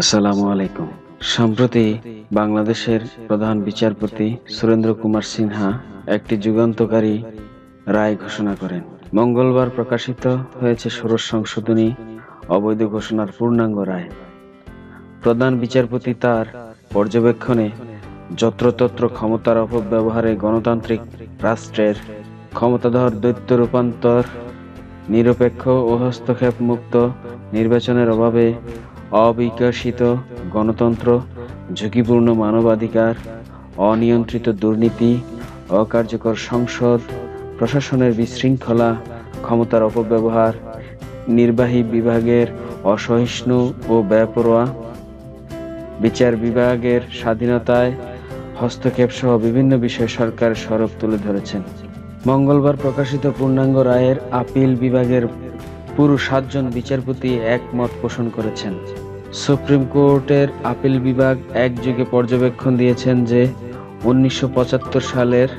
আসসালামু আলাইকুম। সম্প্রতি বাংলাদেশের প্রধান বিচারপতি সুরেন্দ্র কুমার সিনহা একটি যুগান্তকারী রায় ঘোষণা করেন। মঙ্গলবার প্রকাশিত হয়েছে ষোড়শ সংশোধনী অবৈধ ঘোষণার পূর্ণাঙ্গ রায়। প্রধান বিচারপতি তার পর্যবেক্ষণে যত্রতত্র ক্ষমতার অপব্যবহারে গণতান্ত্রিক রাষ্ট্রের ক্ষমতাধর দৈত্য রূপান্তর, নিরপেক্ষ ও হস্তক্ষেপ মুক্ত নির্বাচনের অভাবে অবিকশিত গণতন্ত্র, ঝুঁকিপূর্ণ মানবাধিকার, অনিয়ন্ত্রিত দুর্নীতি, অকার্যকর সংসদ, প্রশাসনের বিশৃঙ্খলা, ক্ষমতার অপব্যবহার, নির্বাহী বিভাগের অসহিষ্ণু ও বেপরোয়া, বিচার বিভাগের স্বাধীনতায় হস্তক্ষেপ সহ বিভিন্ন বিষয়ে সরকার সরব তুলে ধরেছেন। মঙ্গলবার প্রকাশিত পূর্ণাঙ্গ রায়ের আপিল বিভাগের পুরো সাতজন বিচারপতি একমত পোষণ করেছেন। সুপ্রিম কোর্টের আপিল বিভাগ একযোগে পর্যবেক্ষণ দিয়েছেন যে উনিশশো পঁচাত্তর সালের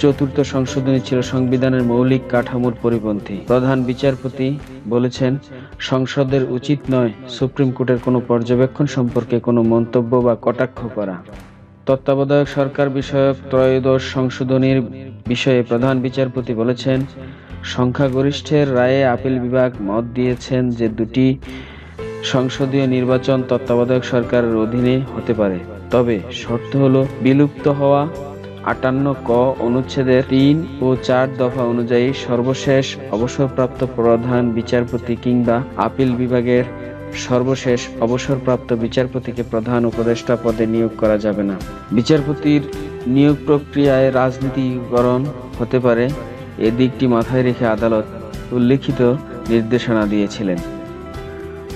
চতুর্থ সংশোধনী ছিল সংবিধানের মৌলিক কাঠামোর পরিপন্থী। প্রধান বিচারপতি বলেছেন, সংসদের উচিত নয় সুপ্রিম কোর্টের কোনো পর্যবেক্ষণ সম্পর্কে কোনো মন্তব্য বা কটাক্ষ করা। তত্ত্বাবধায়ক সরকার বিষয়ক ত্রয়োদশ সংশোধনীর বিষয়ে প্রধান বিচারপতি বলেছেন, সংখ্যাগরিষ্ঠের রায়ে আপিল বিভাগ মত দিয়েছেন যে দুটি সংসদীয় নির্বাচন তত্ত্বাবধায়ক সরকারের অধীনে হতে পারে। তবে শর্ত হলো, বিলুপ্ত হওয়া আটান্ন ক অনুচ্ছেদের তিন ও চার দফা অনুযায়ী সর্বশেষ অবসরপ্রাপ্ত প্রধান বিচারপতি কিংবা আপিল বিভাগের সর্বশেষ অবসরপ্রাপ্ত বিচারপতিকে প্রধান উপদেষ্টা পদে নিয়োগ করা যাবে না। বিচারপতির নিয়োগ প্রক্রিয়ায় রাজনীতিকরণ হতে পারে, এ দিকটি মাথায় রেখে আদালত উল্লিখিত নির্দেশনা দিয়েছিলেন।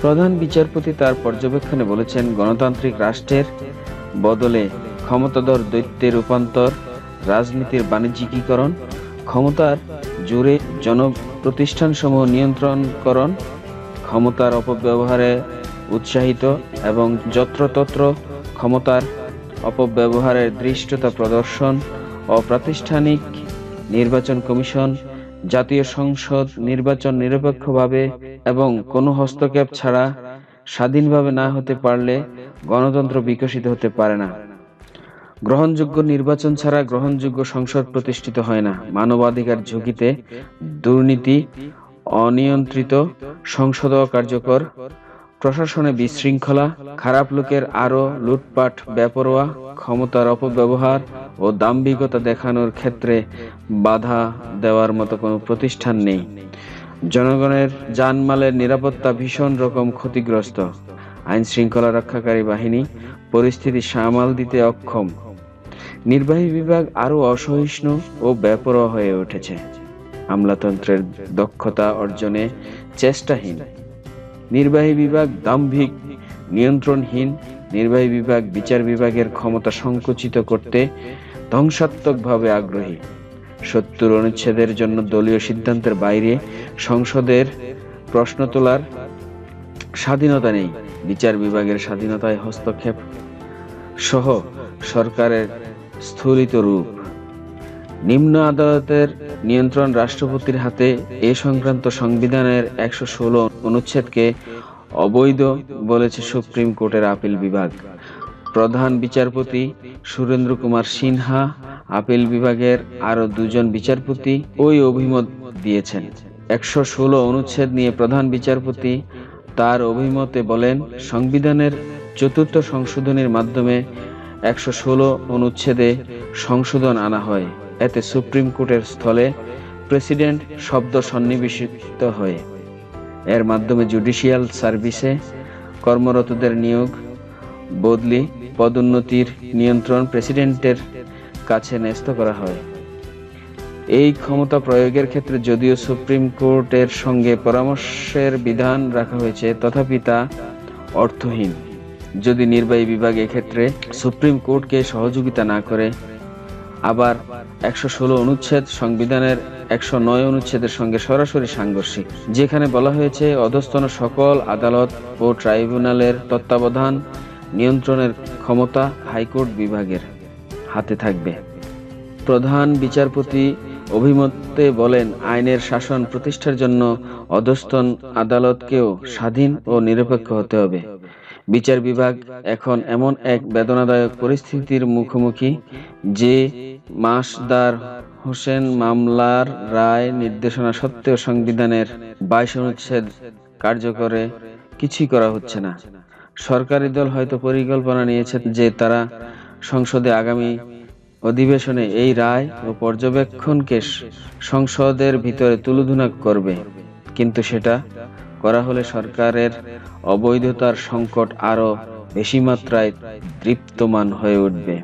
প্রধান বিচারপতি তার পর্যবেক্ষণে বলেছেন, গণতান্ত্রিক রাষ্ট্রের বদলে ক্ষমতাধর দৈত্যের রূপান্তর, রাজনীতির বাণিজ্যিকীকরণ, ক্ষমতার জোরে জনপ্রতিষ্ঠানসমূহ নিয়ন্ত্রণকরণ, ক্ষমতার অপব্যবহারে উৎসাহিত এবং যত্রতত্র ক্ষমতার অপব্যবহারের দৃষ্টতা প্রদর্শন, অপ্রাতিষ্ঠানিক নির্বাচন কমিশন, জাতীয় সংসদ নির্বাচন নিরপেক্ষভাবে এবং কোনো হস্তক্ষেপ ছাড়া স্বাধীনভাবে না হতে পারলে গণতন্ত্র বিকশিত হতে পারে না। গ্রহণযোগ্য নির্বাচন ছাড়া গ্রহণযোগ্য সংসদ প্রতিষ্ঠিত হয় না। মানবাধিকার ঝুঁকিতে দুর্নীতি, অনিয়ন্ত্রিত সংসদ কার্যকর, প্রশাসনে বিশৃঙ্খলা, খারাপ লোকের আরও লুটপাট, বেপরোয়া, ক্ষমতার অপব্যবহার ও দাম্ভিকতা দেখানোর ক্ষেত্রে বাধা দেওয়ার মতো কোনো প্রতিষ্ঠান নেই। জনগণের জানমালের নিরাপত্তা ভীষণ রকম ক্ষতিগ্রস্ত। আইন শৃঙ্খলা রক্ষাকারী বাহিনী পরিস্থিতি সামাল দিতে অক্ষম। নির্বাহী বিভাগ আরও অসহিষ্ণু ও বেপরোয়া হয়ে উঠেছে। আমলাতন্ত্রের দক্ষতা অর্জনে চেষ্টাহীন। নির্বাহী বিভাগ দাম্ভিক, নিয়ন্ত্রণহীন। নির্বাহী বিভাগ বিচার বিভাগের ক্ষমতা সংকুচিত করতে ধ্বংসাত্মকভাবে আগ্রহী। সত্তর অনুচ্ছেদের জন্য দলীয় সিদ্ধান্তের বাইরে সংসদের প্রশ্ন তোলার স্বাধীনতা নেই। বিচার বিভাগের স্বাধীনতায় হস্তক্ষেপ সহ সরকারের স্থলিত রূপ। নিম্ন আদালতের নিয়ন্ত্রণ রাষ্ট্রপতির হাতে এ সংক্রান্ত সংবিধানের একশো ষোলো অনুচ্ছেদকে অবৈধ বলেছে সুপ্রিম কোর্টের আপিল বিভাগ। প্রধান বিচারপতি সুরেন্দ্র কুমার সিনহা আপিল বিভাগের আরও দুজন বিচারপতি ওই অভিমত দিয়েছেন। একশো ষোলো অনুচ্ছেদ নিয়ে প্রধান বিচারপতি তার অভিমতে বলেন, সংবিধানের চতুর্থ সংশোধনের মাধ্যমে একশো ষোলো অনুচ্ছেদে সংশোধন আনা হয়। এতে সুপ্রিম কোর্টের স্থলে প্রেসিডেন্ট শব্দ সন্নিবেশিত হয়। এর মাধ্যমে জুডিশিয়াল সার্ভিসে কর্মরতদের নিয়োগ, বদলি, পদোন্নতির নিয়ন্ত্রণ, প্রেসিডেন্টের কাছে ন্যস্ত করা হয়। এই ক্ষমতা প্রয়োগের ক্ষেত্রে যদিও সুপ্রিম কোর্টের সঙ্গে পরামর্শের বিধান রাখা হয়েছে, তথাপি তা অর্থহীন। যদি নির্বাহী বিভাগ এক্ষেত্রে সুপ্রিম কোর্টকে সহযোগিতা না করে, আবার একশো ষোলো অনুচ্ছেদ সংবিধানের একশো নয় অনুচ্ছেদের সঙ্গে সরাসরি সাংঘর্ষিক, যেখানে বলা হয়েছে, অধস্তন সকল আদালত ও ট্রাইব্যুনালের তত্ত্বাবধান নিয়ন্ত্রণের ক্ষমতা হাইকোর্ট বিভাগের। হাতে থাকবে। প্রধান বিচারপতি অভিমতে বলেন, আইনের শাসন প্রতিষ্ঠার জন্য অধস্তন আদালতকেও স্বাধীন ও নিরপেক্ষ হতে হবে। বিচার বিভাগ এখন এমন এক বেদনাদায়ক পরিস্থিতির মুখোমুখি যে মাসদার হোসেন মামলার রায় নির্দেশনা সত্ত্বেও সংবিধানের বাইশ অনুচ্ছেদ কার্যকরে কিছুই করা হচ্ছে না। সরকারি দল হয়তো পরিকল্পনা নিয়েছে যে তারা সংসদে আগামী অধিবেশনে এই রায় ও পর্যবেক্ষণকে সংসদের ভিতরে তুলুধুনা করবে। কিন্তু সেটা করা হলে সরকারের অবৈধতার সংকট আরও বেশি মাত্রায় তৃপ্তমান হয়ে উঠবে।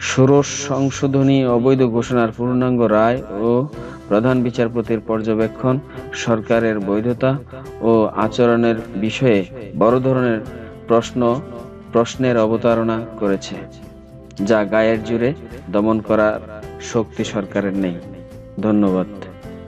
ষোড়শ সংশোধনী অবৈধ ঘোষণার পূর্ণাঙ্গ রায় ও প্রধান বিচারপতির পর্যবেক্ষণ, সরকারের বৈধতা ও আচরণের বিষয়ে বড় ধরনের প্রশ্ন প্রশ্নের অবতারণা করেছে যা গায়ের জুড়ে দমন করার শক্তি সরকারের নেই। ধন্যবাদ।